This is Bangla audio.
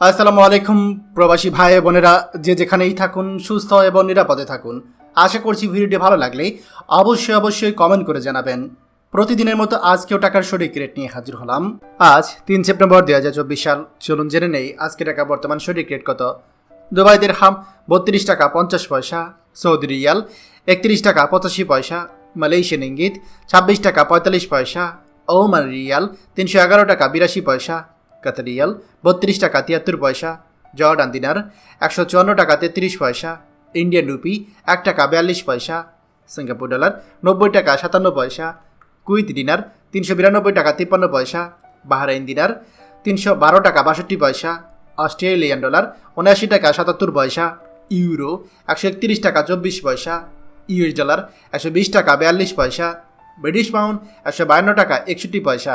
আসসালামু আলাইকুম, প্রবাসী ভাই বোনেরা। যে যেখানেই থাকুন, সুস্থ এবং নিরাপদে থাকুন। আশা করছি ভিডিওটি ভালো লাগলে অবশ্যই অবশ্যই কমেন্ট করে জানাবেন। প্রতিদিনের মতো আজকেও টাকার সঠিক রেট নিয়ে হাজির হলাম। আজ তিন সেপ্টেম্বর দুই হাজার চব্বিশ সাল। চলুন জেনে নেই আজকে টাকা বর্তমান সঠিক রেট কত। দুবাইদের হাম বত্রিশ টাকা পঞ্চাশ পয়সা, সৌদি রিয়াল একত্রিশ টাকা পঁচাশি পয়সা, মালয়েশিয়ান ইঙ্গিত ছাব্বিশ টাকা পঁয়তাল্লিশ পয়সা, ওমান রিয়াল তিনশো এগারো টাকা বিরাশি পয়সা কাতার রিয়াল বত্রিশ টাকা তিয়াত্তর পয়সা। জর্ডান দিনার একশো চুয়ান্ন টাকা তেত্রিশ পয়সা। ইন্ডিয়ান রুপি এক টাকা বিয়াল্লিশ পয়সা। সিঙ্গাপুর ডলার নব্বই টাকা সাতান্ন পয়সা। কুইত দিনার তিনশো বিরানব্বই টাকা তিপ্পান্ন পয়সা। বাহরাইন দিনার তিনশো বারো টাকা বাষট্টি পয়সা। অস্ট্রেলিয়ান ডলার উনআশি টাকা সাতাত্তর পয়সা। ইউরো একশো একত্রিশ টাকা চব্বিশ পয়সা। ইউএস ডলার একশো বিশ টাকা বিয়াল্লিশ পয়সা। ব্রিটিশ পাউন্ড একশো বায়ান্ন টাকা একষট্টি পয়সা।